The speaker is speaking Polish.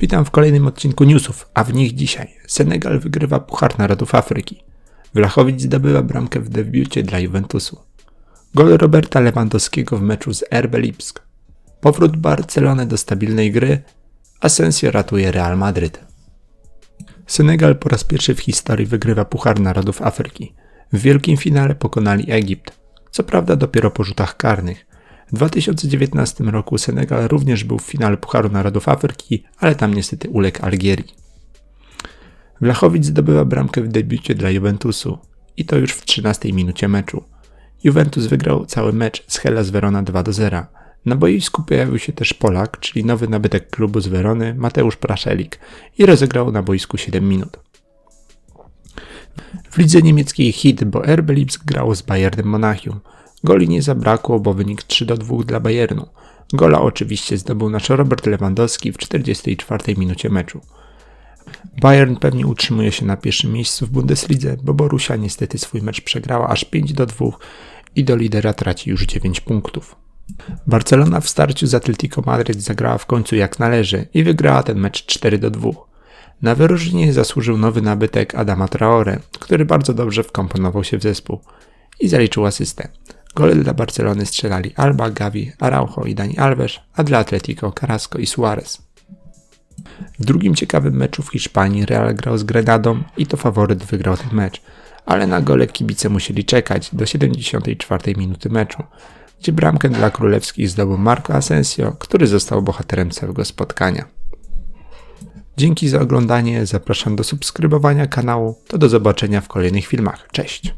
Witam w kolejnym odcinku newsów, a w nich dzisiaj Senegal wygrywa Puchar Narodów Afryki. Wlachowicz zdobywa bramkę w debiucie dla Juventusu. Gol Roberta Lewandowskiego w meczu z RB Lipsk. Powrót Barcelony do stabilnej gry. Asensio ratuje Real Madryt. Senegal po raz pierwszy w historii wygrywa Puchar Narodów Afryki. W wielkim finale pokonali Egipt. Co prawda dopiero po rzutach karnych. W 2019 roku Senegal również był w finale Pucharu Narodów Afryki, ale tam niestety uległ Algierii. Wlachowicz zdobywa bramkę w debiucie dla Juventusu i to już w 13 minucie meczu. Juventus wygrał cały mecz z Hellas Verona 2 do 0. Na boisku pojawił się też Polak, czyli nowy nabytek klubu z Werony, Mateusz Praszelik i rozegrał na boisku 7 minut. W lidze niemieckiej hit, bo RB Lipsk z Bayernem Monachium. Goli nie zabrakło, bo wynik 3 do 2 dla Bayernu. Gola oczywiście zdobył nasz Robert Lewandowski w 44 minucie meczu. Bayern pewnie utrzymuje się na pierwszym miejscu w Bundeslidze, bo Borussia niestety swój mecz przegrała aż 5 do 2 i do lidera traci już 9 punktów. Barcelona w starciu z Atletico Madryt zagrała w końcu jak należy i wygrała ten mecz 4 do 2. Na wyróżnienie zasłużył nowy nabytek Adama Traore, który bardzo dobrze wkomponował się w zespół i zaliczył asystę. Gole dla Barcelony strzelali Alba, Gavi, Araujo i Dani Alves, a dla Atletico Carrasco i Suarez. W drugim ciekawym meczu w Hiszpanii Real grał z Grenadą i to faworyt wygrał ten mecz, ale na gole kibice musieli czekać do 74 minuty meczu, gdzie bramkę dla królewskich zdobył Marco Asensio, który został bohaterem całego spotkania. Dzięki za oglądanie, zapraszam do subskrybowania kanału, to do zobaczenia w kolejnych filmach. Cześć!